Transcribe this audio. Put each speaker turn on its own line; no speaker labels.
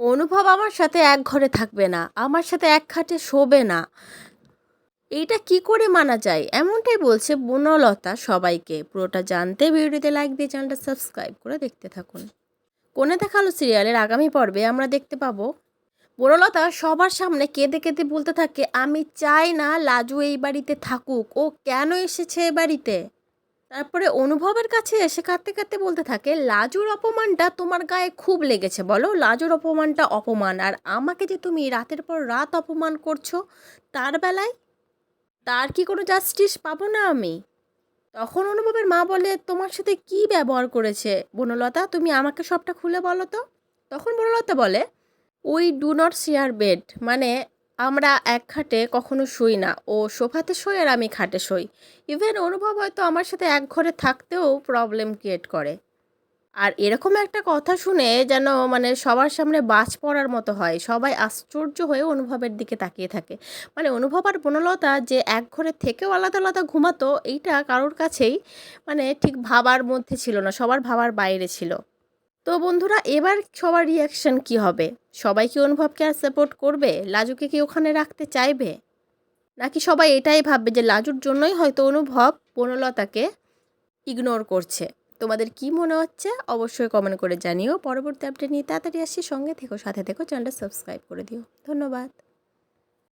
অনুভব আমার সাথে এক ঘরে থাকবে না, আমার সাথে এক খাটে শোবে না। এইটা কি করে মানা যায়? এমনটাই বলছে বনলতা সবাইকে। পুরোটা জানতে ভিডিওতে লাইক দিয়ে চ্যানেলটা সাবস্ক্রাইব করে দেখতে থাকুন। কোনে দেখাল সিরিয়ালের আগামী পর্বে আমরা দেখতে পাবো। বনলতা সবার সামনে কেঁদে কেঁদে বলতে থাকে, আমি চাই না লাজু এই বাড়িতে থাকুক। ও কেন এসেছে এ বাড়িতে? তারপরে অনুভবের কাছে এসে কাঁদতে কাঁদতে বলতে থাকে, লাজুর অপমানটা তোমার গায়ে খুব লেগেছে, বলো। লাজুর অপমানটা অপমান। আর আমাকে যে তুমি রাতের পর রাত অপমান করছ, তার বেলায় তার কি কোনো জাস্টিস পাবো না আমি? তখন অনুভবের মা বলে, তোমার সাথে কি ব্যবহার করেছে বনলতা? তুমি আমাকে সবটা খুলে বলো তো। তখন বনলতা বলে we do not share bed মানে আমরা এক খাটে কখনো শুই না। ও সোফাতে শোয় আর আমি খাটে শুই। ইভেন অনুভব হয়তো আমার সাথে এক ঘরে থাকতেও প্রবলেম ক্রিয়েট করে। আর এরকম একটা কথা শুনে যেন মানে সবার সামনে বাজ পড়ার মতো হয়। সবাই আশ্চর্য হয়ে অনুভবের দিকে তাকিয়ে থাকে। মানে অনুভব আর বনলতা যে এক ঘরে থেকেও আলাদা আলাদা ঘুমাতো, এইটা কারোর কাছেই মানে ঠিক ভাবার মধ্যে ছিল না। সবার ভাবার বাইরে ছিল। তো বন্ধুরা, এবার সবার রিয়াকশন কি হবে? সবাই কি অনুভবকে আর সাপোর্ট করবে? লাজুকে কি ওখানে রাখতে চাইবে? নাকি সবাই এটাই ভাববে যে লাজুর জন্যই হয়তো অনুভব বনলতাকে ইগনোর করছে? তোমাদের কি মনে হচ্ছে? অবশ্যই কমেন্ট করে জানিও। পরবর্তী আপডেট নিয়ে তাড়াতাড়ি আসছি। সঙ্গে থেকো, সাথে থেকো চ্যানেলটা সাবস্ক্রাইব করে দিও। ধন্যবাদ।